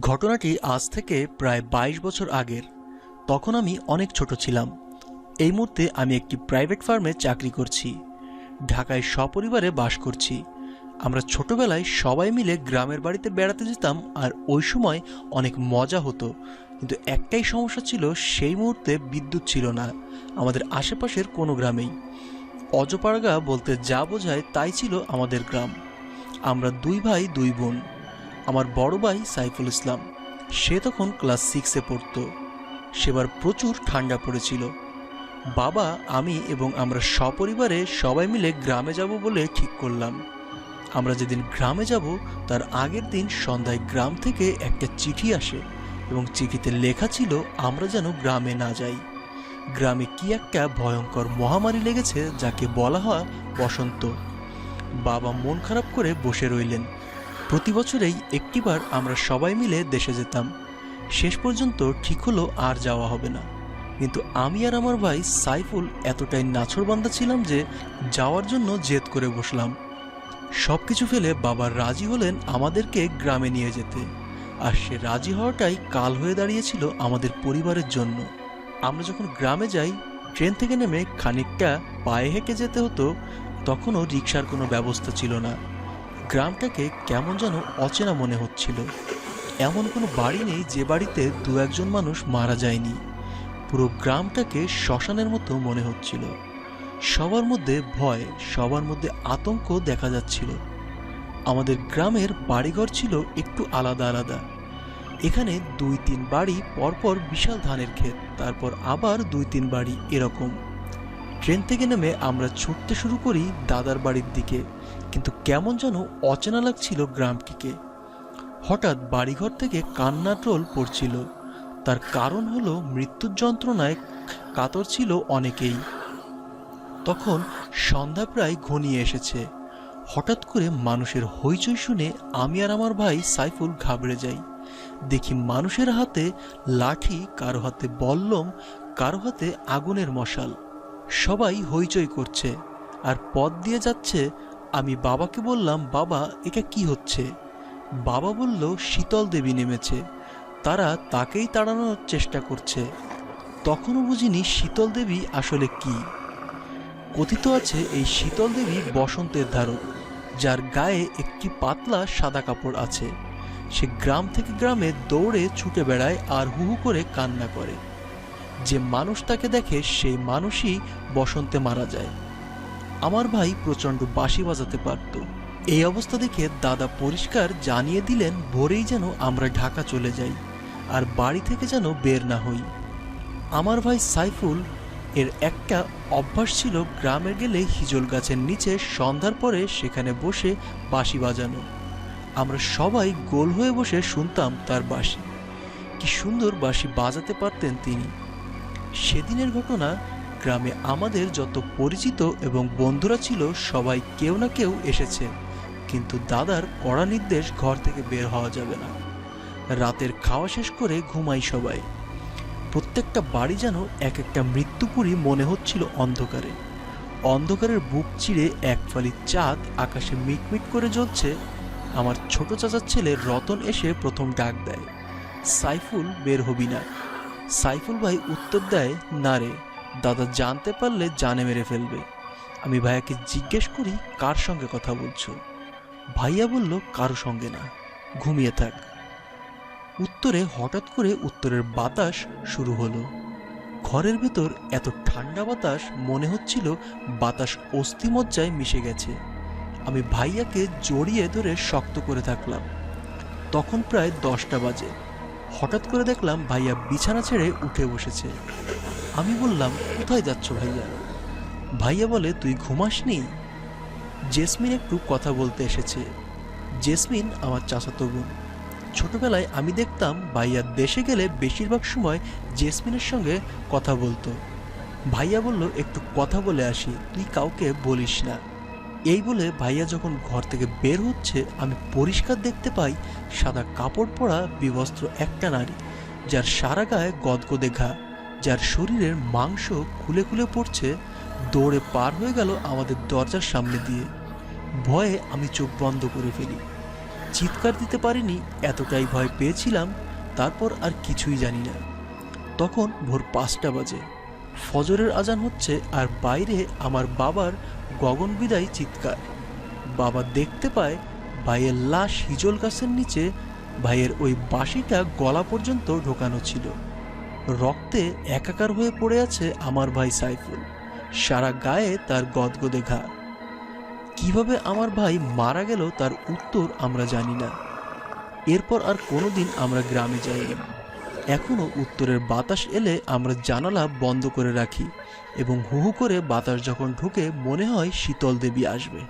ঘটনাটি আজ থেকে প্রায় বাইশ বছর আগের। তখন আমি অনেক ছোট ছিলাম। এই মুহূর্তে আমি একটি প্রাইভেট ফার্মে চাকরি করছি। ঢাকায় সপরিবারে বাস করছি। আমরা ছোটবেলায় সবাই মিলে গ্রামের বাড়িতে বেড়াতে যেতাম আর ওই সময় অনেক মজা হতো। কিন্তু একটাই সমস্যা ছিল, সেই মুহূর্তে বিদ্যুৎ ছিল না। আমাদের আশেপাশের কোনো গ্রামেই। অজপাড়গা বলতে যা বোঝায় তাই ছিল আমাদের গ্রাম। আমরা দুই ভাই, দুই বোন। আমার বড় ভাই সাইফুল ইসলাম। সে তখন ক্লাস সিক্সে পড়তো। সেবার প্রচুর ঠান্ডা পড়েছিল। বাবা, আমি এবং আমরা সপরিবারে সবাই মিলে গ্রামে যাব বলে ঠিক করলাম। আমরা যেদিন গ্রামে যাব, তার আগের দিন সন্ধ্যায় গ্রাম থেকে একটা চিঠি আসে এবং চিঠিতে লেখা ছিল, আমরা যেন গ্রামে না যাই। গ্রামে কি একটা ভয়ঙ্কর মহামারী লেগেছে, যাকে বলা হয় বসন্ত। বাবা মন খারাপ করে বসে রইলেন। প্রতি বছরেই একটিবার আমরা সবাই মিলে দেশে যেতাম। শেষ পর্যন্ত ঠিক হলো আর যাওয়া হবে না। কিন্তু আমি আর আমার ভাই সাইফুল এতটাই নাছরবান্দা ছিলাম যে যাওয়ার জন্য জেদ করে বসলাম। সব কিছু ফেলে বাবা রাজি হলেন আমাদেরকে গ্রামে নিয়ে যেতে। আর সে রাজি হওয়াটাই কাল হয়ে দাঁড়িয়েছিল আমাদের পরিবারের জন্য। আমরা যখন গ্রামে যাই, ট্রেন থেকে নেমে খানিকটা পায়ে হেঁটে যেতে হতো, তখনও রিক্সার কোনো ব্যবস্থা ছিল না। গ্রামটাকে কেমন যেন অচেনা মনে হচ্ছিল। এমন কোনো বাড়ি নেই যে বাড়িতে দু একজন মানুষ মারা যায়নি। পুরো গ্রামটাকে শ্মশানের মতো মনে হচ্ছিল। সবার মধ্যে ভয়, সবার মধ্যে আতঙ্ক দেখা যাচ্ছিল। আমাদের গ্রামের বাড়িঘর ছিল একটু আলাদা আলাদা। এখানে দুই তিন বাড়ি, পরপর বিশাল ধানের ক্ষেত, তারপর আবার দুই তিন বাড়ি এরকম। ট্রেন থেকে নেমে আমরা ছুটতে শুরু করি দাদার বাড়ির দিকে। কিন্তু কেমন যেন অচেনা লাগছিল গ্রামটিকে। হঠাৎ বাড়িঘর থেকে কান্না টোল পড়ছিল। তার কারণ হলো মৃত্যুর যন্ত্রণায় কাতর ছিল অনেকেই। তখন সন্ধ্যা প্রায় ঘনিয়ে এসেছে। হঠাৎ করে মানুষের হইচই শুনে আমি আর আমার ভাই সাইফুল ঘাবড়ে যাই। দেখি মানুষের হাতে লাঠি, কারও হাতে বল্লম, কারও হাতে আগুনের মশাল। সবাই হইচই করছে, আর পথ দিয়ে যাচ্ছে, আমি বাবাকে বললাম, বাবা, এটা কি হচ্ছে? বাবা বলল, শীতল দেবী নেমেছে, তারা তাকেই তাড়ানোর চেষ্টা করছে। তখনও বুঝিনি শীতল দেবী আসলে কি। কথিত আছে, এই শীতল দেবী বসন্তের ধারক, যার গায়ে একটি পাতলা সাদা কাপড় আছে। সে গ্রাম থেকে গ্রামে দৌড়ে ছুটে বেড়ায় আর হু হু করে কান্না করে। যে মানুষ তাকে দেখে সেই মানুষই বসন্তে মারা যায়। আমার ভাই প্রচণ্ড বাঁশি বাজাতে পারত। এই অবস্থা দেখে দাদা পরিষ্কার জানিয়ে দিলেন, ভোরেই যেন আমরা ঢাকা চলে যাই আর বাড়ি থেকে যেন বের না হই। আমার ভাই সাইফুল এর একটা অভ্যাস ছিল গ্রামে গেলে হিজল গাছের নিচে সন্ধ্যার পরে সেখানে বসে বাঁশি বাজানো। আমরা সবাই গোল হয়ে বসে শুনতাম তার বাঁশি। কি সুন্দর বাঁশি বাজাতে পারতেন তিনি। সেদিনের ঘটনা, গ্রামে আমাদের যত পরিচিত এবং বন্ধুরা ছিল, সবাই কেউ না কেউ এসেছে। কিন্তু দাদার কড়া নির্দেশ ঘর থেকে বের হওয়া যাবে না। রাতের খাওয়া শেষ করে ঘুমাই সবাই। প্রত্যেকটা বাড়ি যেন এক একটা মৃত্যুপুরী মনে হচ্ছিল অন্ধকারে। অন্ধকারের বুক চিড়ে এক ফালি চাঁদ আকাশে মিটমিট করে জ্বলছে। আমার ছোট চাচার ছেলে রতন এসে প্রথম ডাক দেয়। সাইফুল বের হবি না। সাইফুল ভাই উত্তর দেয়, না রে, দাদা জানতে পারলে জানে মেরে ফেলবে। আমি ভাইয়াকে জিজ্ঞেস করি, কার সঙ্গে কথা বলছো? ভাইয়া বলল, কারও সঙ্গে না। ঘুমিয়ে থাক। উত্তরে হঠাৎ করে উত্তরের বাতাস শুরু হলো। ঘরের ভেতর এত ঠান্ডা বাতাস, মনে হচ্ছিল বাতাস অস্থিমজ্জায় মিশে গেছে। আমি ভাইয়াকে জড়িয়ে ধরে শক্ত করে থাকলাম। তখন প্রায় দশটা বাজে। হঠাৎ করে দেখলাম ভাইয়া বিছানা ছেড়ে উঠে বসেছে। আমি বললাম, কোথায় যাচ্ছ ভাইয়া? ভাইয়া বলে, তুই ঘুমাসনি? জেসমিন একটু কথা বলতে এসেছে। জেসমিন আমার চাচাতো বোন। ছোটবেলায় আমি দেখতাম ভাইয়া দেশে গেলে বেশিরভাগ সময় জেসমিনের সঙ্গে কথা বলতো। ভাইয়া বলল, একটু কথা বলে আসি, তুই কাউকে বলিস না। এই বলে ভাইয়া যখন ঘর থেকে বের হচ্ছে, আমি পরিষ্কার দেখতে পাই সাদা কাপড় পরা বিবস্ত্র একটা নারী, যার সারা গায়ে গদগদে ঘা, যার শরীরের মাংস খুলে খুলে পড়ছে, দৌড়ে পার হয়ে গেল আমাদের দরজার সামনে দিয়ে। ভয়ে আমি চোখ বন্ধ করে ফেলি। চিৎকার দিতে পারিনি, এতটাই ভয় পেয়েছিলাম, তারপর আর কিছুই জানি না। তখন ভোর পাঁচটা বাজে। ফজরের আজান হচ্ছে আর বাইরে আমার বাবার গগন বিদায় চিৎকার। বাবা দেখতে পায় ভাইয়ের লাশ হিজল গাছের নিচে, ভাইয়ের ওই বাঁশিটা গলা পর্যন্ত ঢোকানো ছিল। রক্তে একাকার হয়ে পড়ে আছে আমার ভাই সাইফুল। সারা গায়ে তার গদগদে ঘা। কীভাবে আমার ভাই মারা গেল তার উত্তর আমরা জানি না। এরপর আর কোনোদিন আমরা গ্রামে যাইনি। এখনও উত্তরের বাতাস এলে আমরা জানালা বন্ধ করে রাখি এবং হু হু করে বাতাস যখন ঢুকে মনে হয় শীতল দেবী আসবে।